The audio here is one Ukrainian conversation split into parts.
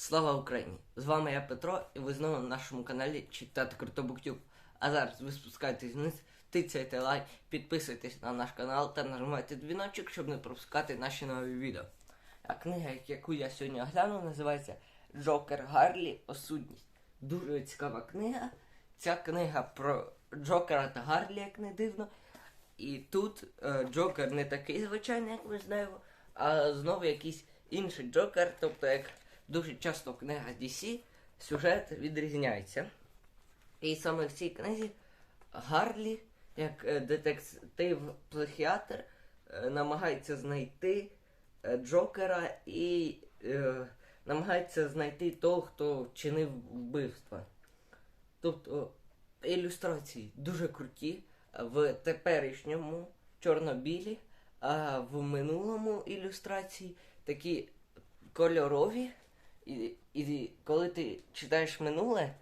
Слава Україні! З вами я Петро, і ви знову на нашому каналі Читати Круто Буктюб. А зараз ви спускаєтесь вниз, тицяйте лайк, підписуйтесь на наш канал та нажимайте дзвіночок, щоб не пропускати наші нові відео. А книга, яку я сьогодні огляну, називається Джокер Гарлі Осудність. Дуже цікава книга. Ця книга про Джокера та Гарлі, як не дивно. І тут е, Джокер не такий звичайний, як ми знаємо, а знову якийсь інший Джокер, тобто як дуже часто в книгах DC сюжет відрізняється. І саме в цій книзі Гарлі, як е, детектив-психіатр, е, намагається знайти е, Джокера і е, намагається знайти того, хто вчинив вбивство. Тобто ілюстрації дуже круті в теперішньому чорно-білі, а в минулому ілюстрації такі кольорові. І, і коли ти читаєш минуле,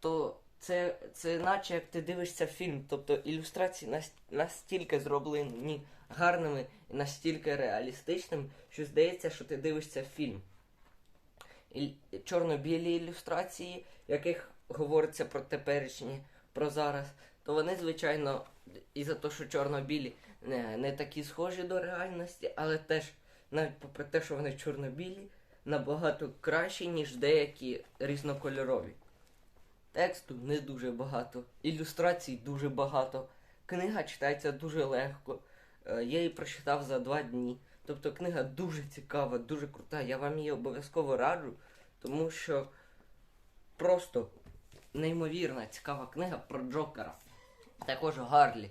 то це, це наче як ти дивишся фільм. Тобто ілюстрації нас- настільки зроблені гарними і настільки реалістичними, що здається, що ти дивишся фільм. І чорно-білі ілюстрації, яких говориться про теперішнє, про зараз, то вони, звичайно, і за те, що чорно-білі не, не такі схожі до реальності, але теж, навіть попри те, що вони чорно-білі, набагато кращі, ніж деякі різнокольорові. Тексту не дуже багато, ілюстрацій дуже багато. Книга читається дуже легко. Е, Я її прочитав за два дні. Тобто книга дуже цікава, дуже крута. Я вам її обов'язково раджу, тому що просто неймовірна цікава книга про Джокера. Також Гарлі.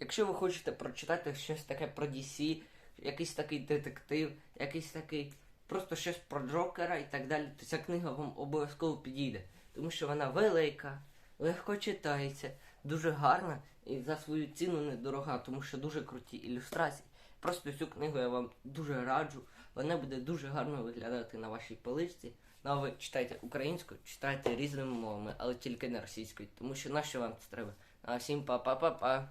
Якщо ви хочете прочитати щось таке про DC, якийсь такий детектив, якийсь такий просто щось про Джокера і так далі, то ця книга вам обов'язково підійде. Тому що вона велика, легко читається, дуже гарна і за свою ціну недорога, тому що дуже круті ілюстрації. Просто цю книгу я вам дуже раджу. Вона буде дуже гарно виглядати на вашій поличці. Ну а ви читайте українською, читайте різними мовами, але тільки не російською, тому що на що вам це треба? А всім па-па-па-па.